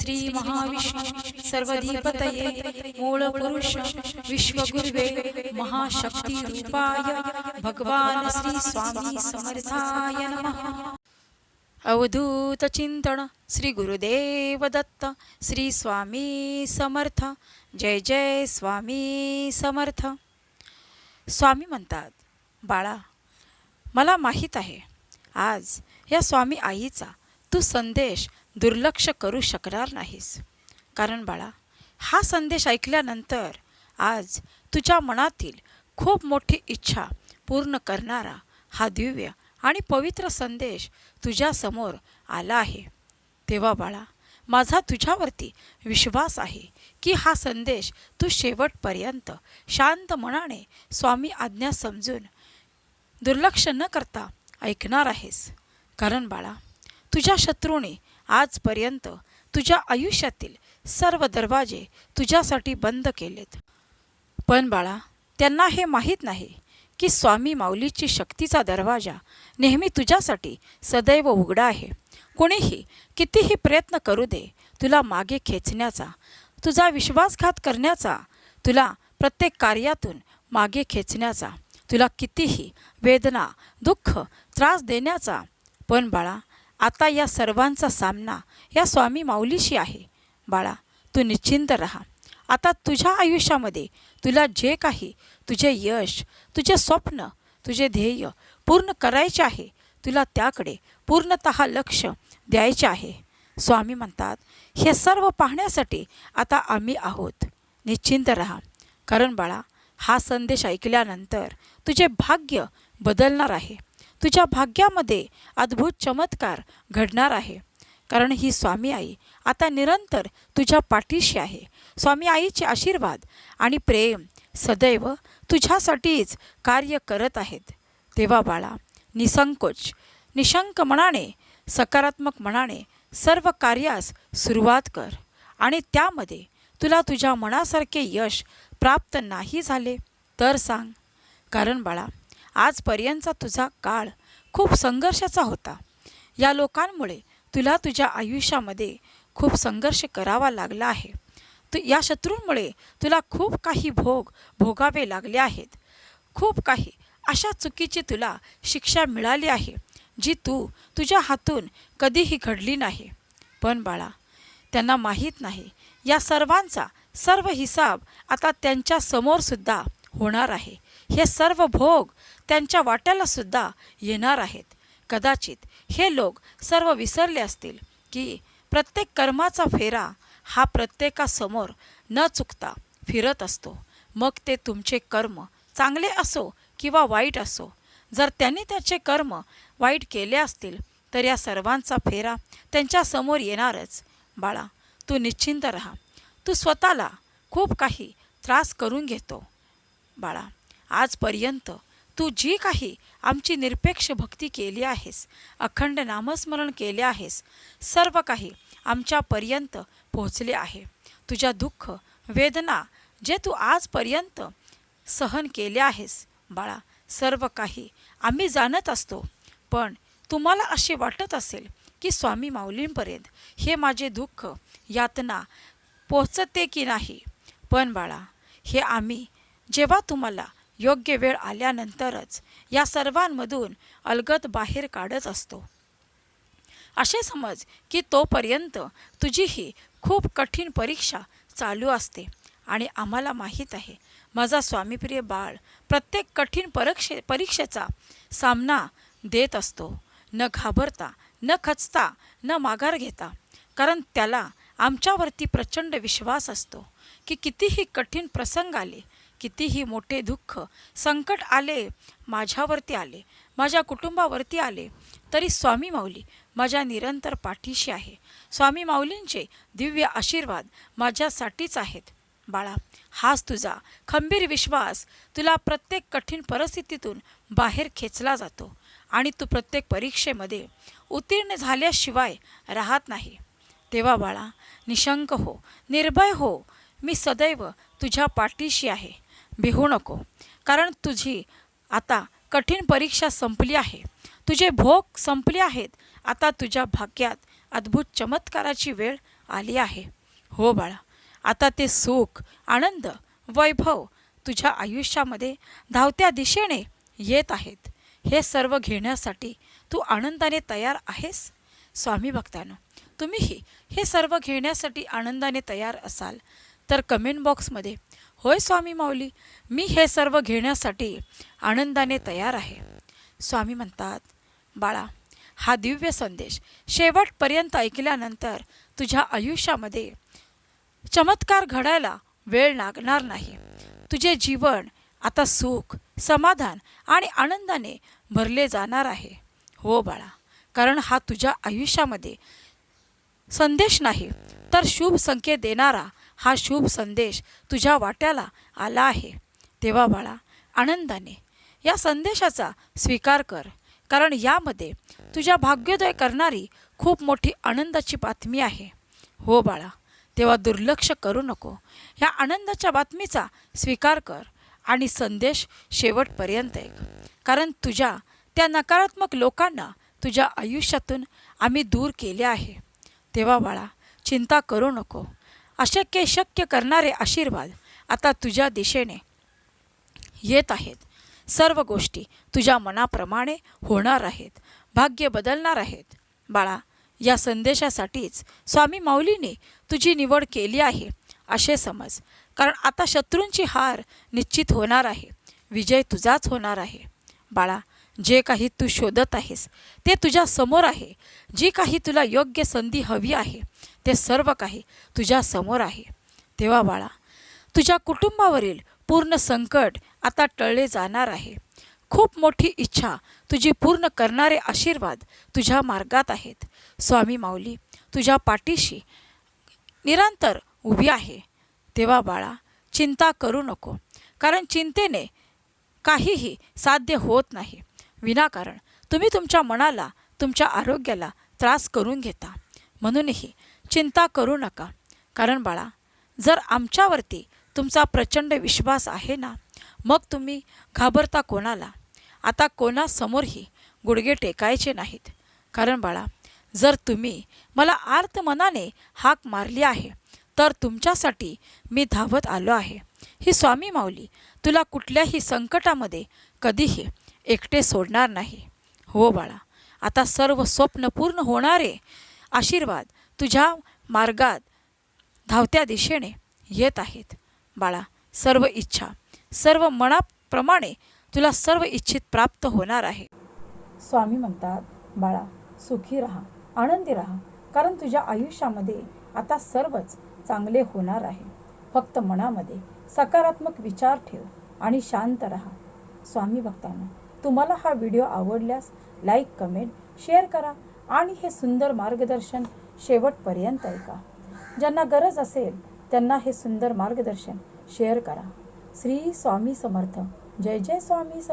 श्री महाविष्णू सर्वधिपतये मूळ पुरुष विश्वगुरुवे महाशक्ती रूपाय भगवान श्री स्वामी समर्थाय नमः। अवधूत चिंतन श्री गुरुदेव दत्त श्री स्वामी समर्थ जय जय स्वामी समर्थ। स्वामी म्हणतात बाळा मला माहीत आहे आज या स्वामी आईचा तू संदेश दुर्लक्ष करू शकणार नाहीस. कारण बाळा हा संदेश ऐकल्यानंतर आज तुझ्या मनातील खूप मोठी इच्छा पूर्ण करणारा हा दिव्य आणि पवित्र संदेश तुझ्यासमोर आला आहे. तेव्हा बाळा माझा तुझ्यावरती विश्वास आहे की हा संदेश तू शेवटपर्यंत शांत मनाने स्वामी आज्ञा समजून दुर्लक्ष न करता ऐकणार आहेस. कारण बाळा तुझ्या शत्रूने आजपर्यंत तुझ्या आयुष्यातील सर्व दरवाजे तुझ्यासाठी बंद केलेत. पण बाळा त्यांना हे माहीत नाही की स्वामी माऊलीची शक्तीचा दरवाजा नेहमी तुझ्यासाठी सदैव उघडा आहे. कोणीही कितीही प्रयत्न करू दे तुला मागे खेचण्याचा तुझा विश्वासघात करण्याचा तुला प्रत्येक कार्यातून मागे खेचण्याचा तुला कितीही वेदना दुःख त्रास देण्याचा पण बाळा आता या सर्वांचा सामना या स्वामी माऊलीशी आहे. बाळा तू निश्चिंत राहा. आता तुझ्या आयुष्यामध्ये तुला जे काही तुझे यश तुझे स्वप्न तुझे ध्येय पूर्ण करायचे आहे तुला त्याकडे पूर्णत लक्ष द्यायचे आहे. स्वामी म्हणतात हे सर्व पाहण्यासाठी आता आम्ही आहोत. निश्चिंत राहा. कारण बाळा हा संदेश ऐकल्यानंतर तुझे भाग्य बदलणार आहे. तुझ्या भाग्यामध्ये अद्भुत चमत्कार घडणार आहे. कारण ही स्वामी आई आता निरंतर तुझ्या पाठीशी आहे. स्वामी आईचे आशीर्वाद आणि प्रेम सदैव तुझ्यासाठीच कार्य करत आहेत. तेव्हा बाळा निसंकोच निशंक मनाने सकारात्मक मनाने सर्व कार्यास सुरुवात कर आणि त्यामध्ये तुला तुझ्या मनासारखे यश प्राप्त नाही झाले तर सांग. कारण बाळा आजपर्यंतचा तुझा काळ खूप संघर्षाचा होता. या लोकांमुळे तुला तुझ्या आयुष्यामध्ये खूप संघर्ष करावा लागला आहे. तू या शत्रूंमुळे तुला खूप काही भोग भोगावे लागले आहेत. खूप काही अशा चुकीची तुला शिक्षा मिळाली आहे जी तू तुझ्या हातून कधीही घडली नाही. पण बाळा त्यांना माहीत नाही. या सर्वांचा सर्व हिसाब आता त्यांच्या समोरसुद्धा होणार आहे. हे सर्व भोग त्यांच्या वाट्याला सुद्धा येणार आहेत. कदाचित हे लोक सर्व विसरले असतील की प्रत्येक कर्माचा फेरा हा प्रत्येकासमोर न चुकता फिरत असतो. मग ते तुमचे कर्म चांगले असो किंवा वाईट असो जर त्यांनी त्याचे कर्म वाईट केले असतील तर या सर्वांचा फेरा त्यांच्यासमोर येणारच. बाळा तू निश्चिंत राहा. तू स्वतःला खूप काही त्रास करून घेतो. बाळा आजपर्यंत तू जी काही आमची निरपेक्ष भक्ती केली आहेस अखंड नामस्मरण केले आहेस सर्व काही आमच्यापर्यंत पोहोचले आहे. तुझ्या दुःख वेदना जे तू आजपर्यंत सहन केले आहेस बाळा सर्व काही आम्ही जाणत असतो. पण तुम्हाला असे वाटत असेल की स्वामी माऊलींपर्यंत हे माझे दुःख यातना पोचते की नाही? पण बाळा हे आम्ही जेव्हा तुम्हाला योग्य वेळ आल्यानंतरच या सर्वांमधून अलगद बाहेर काढत असतो. असे समज की तोपर्यंत तुझी ही खूप कठीण परीक्षा चालू असते आणि आम्हाला माहीत आहे माझा स्वामीप्रिय बाळ प्रत्येक कठीण परीक्षे परीक्षेचा सामना देत असतो. न घाबरता न खचता न माघार घेता. कारण त्याला आमच्यावरती प्रचंड विश्वास असतो की कितीही कठीण प्रसंग आले कितीही मोठे दुःख संकट आले माझ्यावरती आले माझ्या कुटुंबावरती आले तरी स्वामी माऊली माझ्या निरंतर पाठीशी आहे. स्वामी माऊलींचे दिव्य आशीर्वाद माझ्यासाठीच आहेत. बाळा हाच तुझा खंबीर विश्वास तुला प्रत्येक कठीण परिस्थितीतून बाहेर खेचला जातो आणि तू प्रत्येक परीक्षेमध्ये उत्तीर्ण झाल्याशिवाय राहत नाही. तेव्हा बाळा निशंक हो निर्भय हो मी सदैव तुझ्या पाठीशी आहे. भिवू नको. कारण तुझी आता कठीण परीक्षा संपली आहे. तुझे भोग संपले आहेत. आता तुझ्या भाग्यात अद्भुत चमत्काराची वेळ आली आहे. हो बाळा आता ते सुख आनंद वैभव तुझ्या आयुष्यामध्ये धावत्या दिशेने येत आहेत. हे सर्व घेण्यासाठी तू आनंदाने तयार आहेस? स्वामी भक्तांनो तुम्हीही हे सर्व घेण्यासाठी आनंदाने तयार असाल तर कमेंट बॉक्समध्ये होय स्वामी माऊली मी हे सर्व घेण्यासाठी आनंदाने तयार आहे. स्वामी म्हणतात बाळा हा दिव्य संदेश शेवटपर्यंत ऐकल्यानंतर तुझ्या आयुष्यामध्ये चमत्कार घडायला वेळ लागणार नाही. तुझे जीवन आता सुख समाधान आणि आनंदाने भरले जाणार आहे. हो बाळा कारण हा तुझ्या आयुष्यामध्ये संदेश नाही तर शुभ संकेत देणारा हा शुभ संदेश तुझ्या वाट्याला आला आहे. तेव्हा बाळा आनंदाने या संदेशाचा स्वीकार कर कारण यामध्ये तुझ्या भाग्योदय करणारी खूप मोठी आनंदाची बातमी आहे. हो बाळा तेव्हा दुर्लक्ष करू नको. या आनंदाच्या बातमीचा स्वीकार कर आणि संदेश शेवटपर्यंत ऐक. कारण तुझ्या त्या नकारात्मक लोकांना तुझ्या आयुष्यातून आम्ही दूर केले आहे. तेव्हा बाळा चिंता करू नको. अशक्य शक्य करणारे आशीर्वाद आता तुझ्या दिशेने येत आहेत. सर्व गोष्टी तुझ्या मनाप्रमाणे होणार आहेत. भाग्य बदलणार आहेत. बाळा या संदेशासाठीच स्वामी माऊलीने तुझी निवड केली आहे असे समज. कारण आता शत्रूंची हार निश्चित होणार आहे. विजय तुझाच होणार आहे. बाळा जे काही तू शोधत आहेस ते तुझ्या समोर आहे. जी काही तुला योग्य संधी हवी आहे ते सर्व काही तुझ्या समोर आहे. तेव्हा बाळा तुझ्या कुटुंबावरील पूर्ण संकट आता टळले जाणार आहे. खूप मोठी इच्छा तुझी पूर्ण करणारे आशीर्वाद तुझ्या मार्गात आहेत. स्वामी माऊली तुझ्या पाठीशी निरंतर उभी आहे. तेव्हा बाळा चिंता करू नको कारण चिंतेने काहीही साध्य होत नाही. विनाकारण. तुम्ही तुमच्या मनाला तुमच्या आरोग्याला त्रास करून घेता. म्हणूनही चिंता करू नका. कारण बाळा जर आमच्यावरती तुमचा प्रचंड विश्वास आहे ना मग तुम्ही घाबरता कोणाला? आता कोणासमोरही गुडघे टेकायचे नाहीत. कारण बाळा जर तुम्ही मला आर्त मनाने हाक मारली आहे तर तुमच्यासाठी मी धावत आलो आहे. ही स्वामी माऊली तुला कुठल्याही संकटामध्ये कधीही एकटे सोडणार नाही. हो बाळा आता सर्व स्वप्न पूर्ण होणारे. आशीर्वाद तुझ्या मार्गात धावत्या दिशेने येत आहेत. बाळा सर्व इच्छा सर्व मनाप्रमाणे तुला सर्व इच्छित प्राप्त होणार आहे. स्वामी म्हणतात बाळा सुखी राहा आनंदी राहा कारण तुझ्या आयुष्यामध्ये आता सर्वच चांगले होणार आहे. फक्त मनामध्ये सकारात्मक विचार ठेव आणि शांत राहा. स्वामी भक्तांना तुम्हाला हा व्हिडिओ आवडल्यास लाईक कमेंट शेअर करा आणि हे सुंदर मार्गदर्शन शेवटपर्यंत ऐका. ज्यांना गरज असेल त्यांना हे सुंदर मार्गदर्शन शेअर करा. श्री स्वामी समर्थ. जय जय स्वामी समर्थ